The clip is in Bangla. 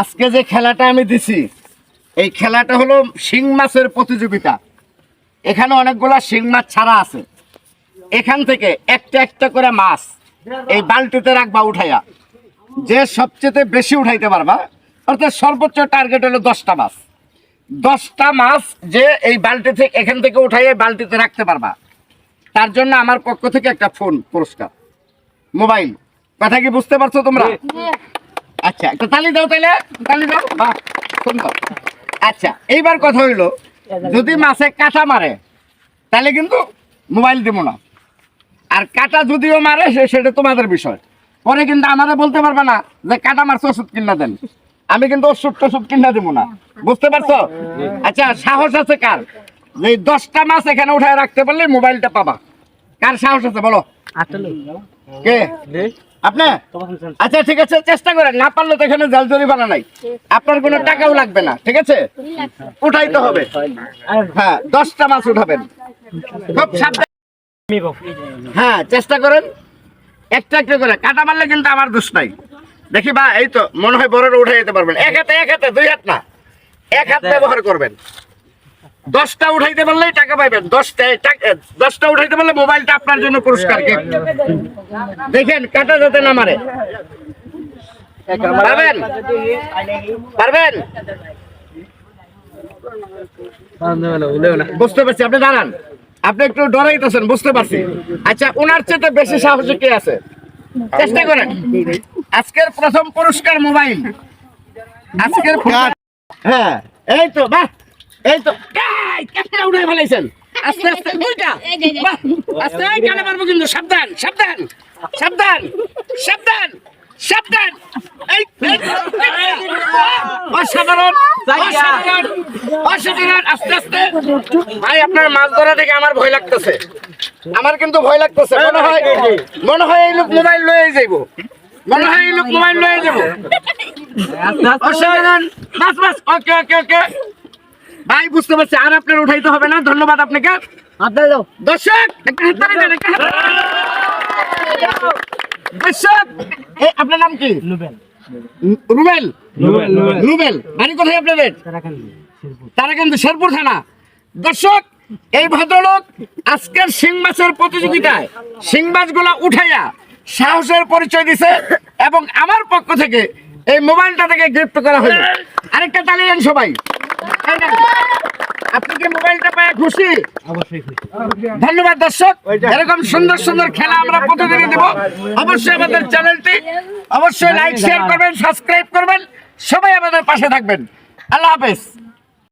আজকে যে খেলাটা আমি দিছি, এই খেলাটা হলো শিং মাছের প্রতিযোগিতা। এখানে অনেকগুলা শিং মাছ ছাড়া আছে। এখান থেকে একটা একটা করে মাছ এই বালতিতে রাখবা, উঠাইয়া। যে সবচেয়ে বেশি উঠাইতে পারবা, অর্থাৎ সর্বোচ্চ টার্গেট হলো দশটা মাছ। দশটা মাছ যে এই বালতি থেকে, এখান থেকে উঠাইয়া বালতিতে রাখতে পারবা। তার জন্য আমার পক্ষ থেকে একটা ফোন, পুরস্কার। মোবাইল। কথা কি বুঝতে পারছ তোমরা? আচ্ছা একটা তালি দাও তাহলে তালি দাও সুন্দর আচ্ছা এইবার কথা হইল যদি মাছে কাটা মারে তাহলে কিন্তু মোবাইল দিব না। আর কাটা যদিও মারে সে- সেটা তোমাদের বিষয়। পরে কিন্তু আমাদের বলতে পারবে না যে কাটা মারছে ওষুধ কিনা দেন। আমি কিন্তু ওষুধ টষুধ কিনা দেবো না। বুঝতে পারছ? আচ্ছা সাহস আছে কার? যে এই দশটা মাছ এখানে উঠায় রাখতে পারলে মোবাইলটা পাবা। কার সাহস আছে বলো? কে? আপনি? আচ্ছা ঠিক আছে চেষ্টা করেন। না পারলে তো এখানে জাল জরিমানা নাই। আপনার কোনো টাকাও লাগবে না ঠিক আছে? উঠাইতে হবে। হ্যাঁ দশটা মাছ উঠাবেন। খুব সাবধান হ্যাঁ চেষ্টা করেন। একটা একটা করে। কাটা মারলে কিন্তু আমার দোষ নাই। দেখি বা এই তো মনে হয় বড়টা উঠে যেতে পারবেন। এক হাতে এক হাতে দুই হাত না। এক হাত। ব্যবহার করবেন। দশটা উঠাইতে পারলেই টাকা পাইবেন। দশটা দশটা উঠাইতে পারলে মোবাইলটা আপনার জন্য পুরস্কার দেখেন কাটা যাতে না মারে। পারবেন? পারবেন? বুঝতে পারছি আপনি দাঁড়ান। আপনি একটু ডরাইতেছেন বুঝতে পারছি। আচ্ছা ওনার চেয়ে বেশি সাহসী কে আছে? চেষ্টা করেন। আজকের প্রথম পুরস্কার মোবাইল। আজকের হ্যাঁ এই তো বাহ। এই তো ক্যামেরা উঠে ফেলাইছেন। আস্তে আস্তে দুইটা। আস্তে কানে মারবো কিন্তু সাবধান সাবধান সাবধান সাবধান সাবধান। এই অসাধারণ অসাধারণ আস্তে আস্তে। ভাই আপনার মাছ ধরা দেখে আমার ভয় লাগতেছে। আমার কিন্তু ভয় লাগতেছে। মনে হয় মনে হয় এই লোক মোবাইল লয়ে যাইব। মনে হয় এই লোক মোবাইল লয়ে যাব অসাধারণ। বাস বাস ওকে ওকে ওকে। ভাই বুঝতে পারছি আর আপনার উঠাইতে হবে না। ধন্যবাদ আপনাকে। দর্শক একটা হাততালি দেন, একটা দর্শক আপনার নাম কি? রুবেল। রুবেল। বাড়ি কোথায় আপনাদের? তারাকান্দি শেরপুর। থানা। দর্শক এই ভদ্রলোক আজকের শিং মাছের প্রতিযোগিতায় শিং মাছগুলা উঠাইয়া সাহসের পরিচয় দিছে এবং আমার পক্ষ থেকে এই মোবাইলটা থেকে গিফট করা হলো। আরেকটা তালি দেন সবাই। আপনি কি মোবাইলটা পায় খুশি ধন্যবাদ দর্শক। এরকম সুন্দর সুন্দর খেলা আমরা প্রতিদিনই দেব অবশ্যই আমাদের চ্যানেলটি অবশ্যই লাইক শেয়ার করবেন সাবস্ক্রাইব করবেন। সবাই আমাদের পাশে থাকবেন। আল্লাহ হাফেজ।